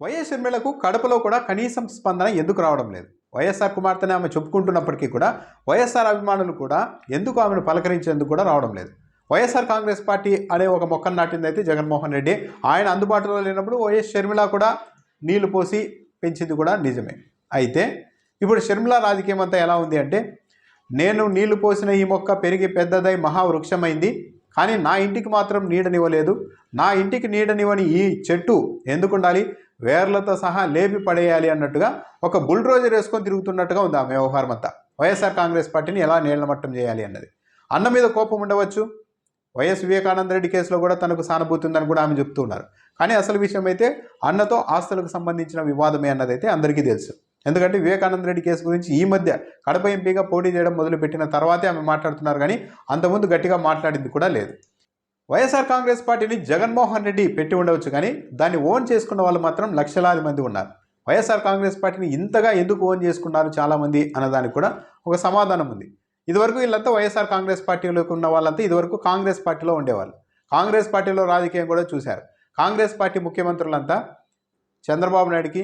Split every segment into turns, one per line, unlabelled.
YS షర్మిలకు కడపలో కూడా కనీసం స్పందన ఎందుకు రావడం లేదు? వైఎస్ఆర్ కుమార్తెని ఆమె చెప్పుకుంటున్నప్పటికీ కూడా వైఎస్ఆర్ అభిమానులు కూడా ఎందుకు ఆమెను పలకరించేందుకు కూడా రావడం లేదు? వైఎస్ఆర్ కాంగ్రెస్ పార్టీ అనే ఒక మొక్కను నాటింది అయితే జగన్మోహన్ రెడ్డి. ఆయన అందుబాటులో లేనప్పుడు వైఎస్ షర్మిల కూడా నీళ్ళు పోసి పెంచింది కూడా నిజమే. అయితే ఇప్పుడు షర్మిల రాజకీయం అంతా ఎలా ఉంది అంటే నేను నీళ్ళు పోసిన ఈ మొక్క పెరిగి పెద్దదై మహావృక్షమైంది. కానీ నా ఇంటికి మాత్రం నీడనివ్వలేదు. నా ఇంటికి నీడనివ్వని ఈ చెట్టు ఎందుకు ఉండాలి వేర్లతో సహా లేపి పడేయాలి అన్నట్టుగా ఒక బుల్డ్రోజర్ వేసుకొని తిరుగుతున్నట్టుగా ఉంది ఆమె వ్యవహారం అంతా. వైఎస్ఆర్ కాంగ్రెస్ పార్టీని ఎలా నీళ్ళమట్టం చేయాలి అన్నది. అన్న మీద కోపం ఉండవచ్చు. వైఎస్ వివేకానంద రెడ్డి కేసులో కూడా తనకు సానుభూతి ఉందని కూడా ఆమె చెప్తున్నారు. కానీ అసలు విషయం అయితే అన్నతో ఆస్తులకు సంబంధించిన వివాదమే అన్నదైతే అందరికీ తెలుసు. ఎందుకంటే వివేకానంద రెడ్డి కేసు గురించి ఈ మధ్య కడప ఎంపీగా పోటీ చేయడం మొదలుపెట్టిన తర్వాతే ఆమె మాట్లాడుతున్నారు కానీ అంతకుముందు గట్టిగా మాట్లాడింది కూడా లేదు. వైఎస్ఆర్ కాంగ్రెస్ పార్టీని జగన్మోహన్ రెడ్డి పెట్టి ఉండవచ్చు కానీ దాన్ని ఓన్ చేసుకున్న వాళ్ళు మాత్రం లక్షలాది మంది ఉన్నారు. వైఎస్ఆర్ కాంగ్రెస్ పార్టీని ఇంతగా ఎందుకు ఓన్ చేసుకున్నారు చాలామంది అన్నదానికి కూడా ఒక సమాధానం ఉంది. ఇదివరకు వీళ్ళంతా వైఎస్ఆర్ కాంగ్రెస్ పార్టీలోకి ఉన్న వాళ్ళంతా ఇదివరకు కాంగ్రెస్ పార్టీలో ఉండేవాళ్ళు. కాంగ్రెస్ పార్టీలో రాజకీయం కూడా చూశారు. కాంగ్రెస్ పార్టీ ముఖ్యమంత్రులంతా చంద్రబాబు నాయుడికి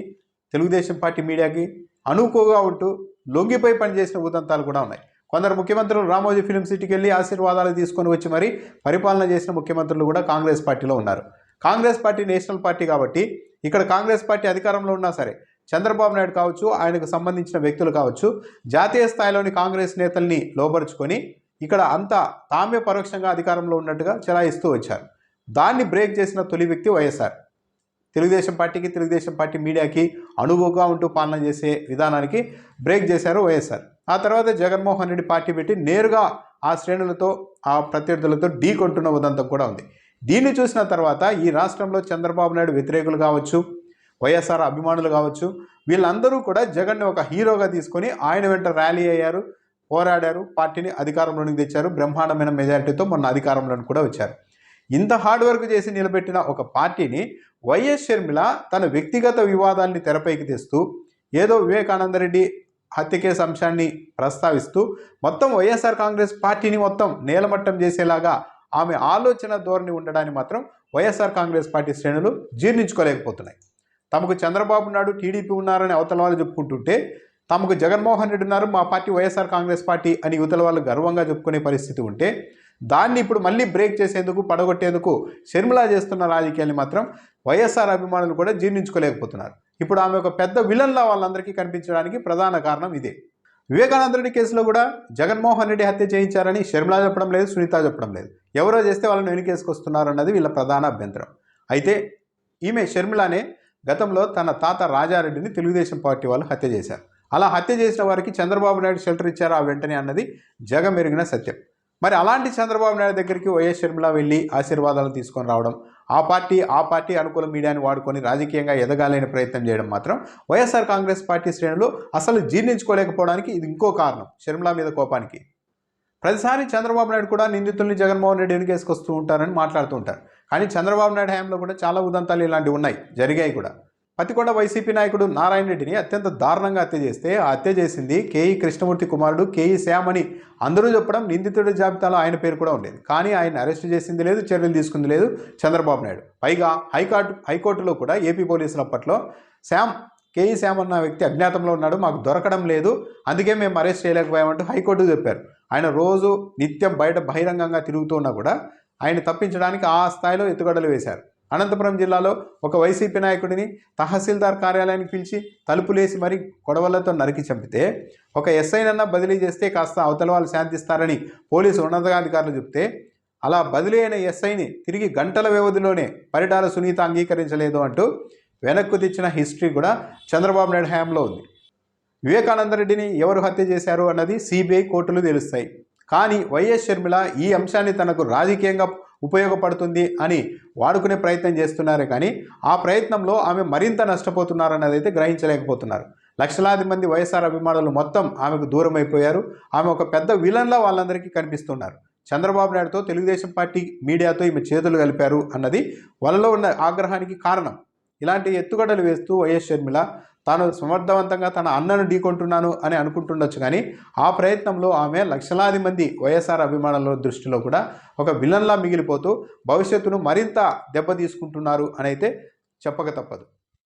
తెలుగుదేశం పార్టీ మీడియాకి అనుకోగా ఉంటూ లొంగిపోయి పనిచేసిన ఉదంతాలు కూడా ఉన్నాయి. కొందరు ముఖ్యమంత్రులు రామోజీ ఫిలిం సిటీకి వెళ్ళి ఆశీర్వాదాలు తీసుకొని వచ్చి మరి పరిపాలన చేసిన ముఖ్యమంత్రులు కూడా కాంగ్రెస్ పార్టీలో ఉన్నారు. కాంగ్రెస్ పార్టీ నేషనల్ పార్టీ కాబట్టి ఇక్కడ కాంగ్రెస్ పార్టీ అధికారంలో ఉన్నా సరే చంద్రబాబు నాయుడు కావచ్చు ఆయనకు సంబంధించిన వ్యక్తులు కావచ్చు జాతీయ స్థాయిలోని కాంగ్రెస్ నేతల్ని లోపరుచుకొని ఇక్కడ అంతా తామే పరోక్షంగా అధికారంలో ఉన్నట్టుగా చెలాయిస్తూ వచ్చారు. దాన్ని బ్రేక్ చేసిన తొలి వ్యక్తి వైఎస్ఆర్. తెలుగుదేశం పార్టీకి తెలుగుదేశం పార్టీ మీడియాకి అనువుగా ఉంటూ పాలన చేసే విధానానికి బ్రేక్ చేశారు వైఎస్ఆర్. ఆ తర్వాత జగన్మోహన్ రెడ్డి పార్టీ పెట్టి నేరుగా ఆ శ్రేణులతో ఆ ప్రత్యర్థులతో ఢీ కొంటున్న ఉదంతం కూడా ఉంది. దీన్ని చూసిన తర్వాత ఈ రాష్ట్రంలో చంద్రబాబు నాయుడు వ్యతిరేకులు కావచ్చు వైఎస్ఆర్ అభిమానులు కావచ్చు వీళ్ళందరూ కూడా జగన్ని ఒక హీరోగా తీసుకొని ఆయన వెంట ర్యాలీ అయ్యారు పోరాడారు పార్టీని అధికారంలోనికి తెచ్చారు బ్రహ్మాండమైన మెజారిటీతో మొన్న అధికారంలోకి కూడా వచ్చారు. ఇంత హార్డ్ వర్క్ చేసి నిలబెట్టిన ఒక పార్టీని వైఎస్ షర్మిల తన వ్యక్తిగత వివాదాల్ని తెరపైకి తెస్తూ ఏదో వివేకానంద రెడ్డి హత్య కేసు అంశాన్ని ప్రస్తావిస్తూ మొత్తం వైఎస్ఆర్ కాంగ్రెస్ పార్టీని మొత్తం నేలమట్టం చేసేలాగా ఆమె ఆలోచన ధోరణి ఉండడాన్ని మాత్రం వైఎస్ఆర్ కాంగ్రెస్ పార్టీ శ్రేణులు జీర్ణించుకోలేకపోతున్నాయి. తమకు చంద్రబాబు నాయుడు టీడీపీ ఉన్నారని అవతల వాళ్ళు చెప్పుకుంటుంటే తమకు జగన్మోహన్ రెడ్డి ఉన్నారు మా పార్టీ వైఎస్ఆర్ కాంగ్రెస్ పార్టీ అని యువతల వాళ్ళు గర్వంగా చెప్పుకునే పరిస్థితి ఉంటే దాన్ని ఇప్పుడు మళ్ళీ బ్రేక్ చేసేందుకు పడగొట్టేందుకు షర్మిలా చేస్తున్న రాజకీయాన్ని మాత్రం వైఎస్ఆర్ అభిమానులు కూడా జీర్ణించుకోలేకపోతున్నారు. ఇప్పుడు ఆమె ఒక పెద్ద విలన్లా వాళ్ళందరికీ కనిపించడానికి ప్రధాన కారణం ఇదే. వివేకానంద రెడ్డి కేసులో కూడా జగన్మోహన్ రెడ్డి హత్య చేయించారని షర్మిలా చెప్పడం లేదు సునీత చెప్పడం లేదు. ఎవరో చేస్తే వాళ్ళని వెనుకేసుకొస్తున్నారు అన్నది వీళ్ళ ప్రధాన అభ్యంతరం. అయితే ఈమె షర్మిలానే గతంలో తన తాత రాజారెడ్డిని తెలుగుదేశం పార్టీ వాళ్ళు హత్య చేశారు. అలా హత్య చేసిన వారికి చంద్రబాబు నాయుడు షెల్టర్ ఇచ్చారు ఆ వెంటనే అన్నది జగమెరిగిన సత్యం. మరి అలాంటి చంద్రబాబు నాయుడు దగ్గరికి వైఎస్ షర్మిల వెళ్ళి ఆశీర్వాదాలు తీసుకొని రావడం ఆ పార్టీ ఆ పార్టీ అనుకూల మీడియాని వాడుకొని రాజకీయంగా ఎదగాలని ప్రయత్నం చేయడం మాత్రం వైఎస్ఆర్ కాంగ్రెస్ పార్టీ శ్రేణులు అసలు జీర్ణించుకోలేకపోవడానికి ఇది ఇంకో కారణం. షర్మిల మీద కోపానికి. ప్రతిసారి చంద్రబాబు నాయుడు కూడా నిందితుల్ని జగన్మోహన్ రెడ్డి వెనుకేసుకొస్తూ ఉంటారని మాట్లాడుతూ ఉంటారు. కానీ చంద్రబాబు నాయుడు హయాంలో కూడా చాలా ఉదంతాలు ఇలాంటివి ఉన్నాయి. జరిగాయి కూడా. పతికొండ వైసీపీ నాయకుడు నారాయణ రెడ్డిని అత్యంత దారుణంగా హత్య చేస్తే ఆ హత్య చేసింది కేఈ కృష్ణమూర్తి కుమారుడు కేఈ శ్యామ్ అని అందరూ చెప్పడం నిందితుడి జాబితాలో ఆయన పేరు కూడా ఉండేది. కానీ ఆయన అరెస్ట్ చేసింది లేదు చర్యలు తీసుకుంది లేదు చంద్రబాబు నాయుడు. పైగా హైకోర్టు హైకోర్టులో కూడా ఏపీ పోలీసులు అప్పట్లో శ్యామ్ కేఈ శ్యామ్ అన్న వ్యక్తి అజ్ఞాతంలో ఉన్నాడు మాకు దొరకడం లేదు అందుకే మేము అరెస్ట్ చేయలేకపోయామంటూ హైకోర్టు చెప్పారు. ఆయన రోజు నిత్యం బయట బహిరంగంగా తిరుగుతూ ఉన్నా కూడా ఆయన తప్పించడానికి ఆ స్థాయిలో ఎత్తుగడలు వేశారు. అనంతపురం జిల్లాలో ఒక వైసీపీ నాయకుడిని తహసీల్దార్ కార్యాలయానికి పిలిచి తలుపులేసి మరి గొడవలతో నరికి చంపితే ఒక ఎస్ఐనన్నా బదిలీ చేస్తే కాస్త అవతల వాళ్ళు శాంతిస్తారని పోలీసు ఉన్నతాధికారులు చెప్తే అలా బదిలీ అయిన ఎస్ఐని తిరిగి గంటల వ్యవధిలోనే పరిటాల సునీత అంగీకరించలేదు అంటూ వెనక్కు తెచ్చిన హిస్టరీ కూడా చంద్రబాబు నాయుడు హయాంలో ఉంది. వివేకానంద రెడ్డిని ఎవరు హత్య చేశారు అన్నది సిబిఐ కోర్టులు తెలుస్తాయి. కానీ వైఎస్ షర్మిల ఈ అంశాన్ని తనకు రాజకీయంగా ఉపయోగపడుతుంది అని వాడుకునే ప్రయత్నం చేస్తున్నారే కానీ ఆ ప్రయత్నంలో ఆమె మరింత నష్టపోతున్నారన్నది అయితే గ్రహించలేకపోతున్నారు. లక్షలాది మంది వైఎస్ఆర్ అభిమానులు మొత్తం ఆమెకు దూరం అయిపోయారు. ఆమె ఒక పెద్ద విలన్లా వాళ్ళందరికీ కనిపిస్తున్నారు. చంద్రబాబు నాయుడుతో తెలుగుదేశం పార్టీ మీడియాతో ఈమె చేతులు కలిపారు అన్నది వాళ్ళలో ఉన్న ఆగ్రహానికి కారణం. ఇలాంటి ఎత్తుగడలు వేస్తూ వైఎస్ షర్మిల తాను సమర్థవంతంగా తన అన్నను ఢీకొంటున్నాను అని అనుకుంటుండొచ్చు కానీ ఆ ప్రయత్నంలో ఆమె లక్షలాది మంది వైఎస్ఆర్ అభిమానుల దృష్టిలో కూడా ఒక విలన్లా మిగిలిపోతూ భవిష్యత్తును మరింత దెబ్బతీసుకుంటున్నారు అని అయితే చెప్పక తప్పదు.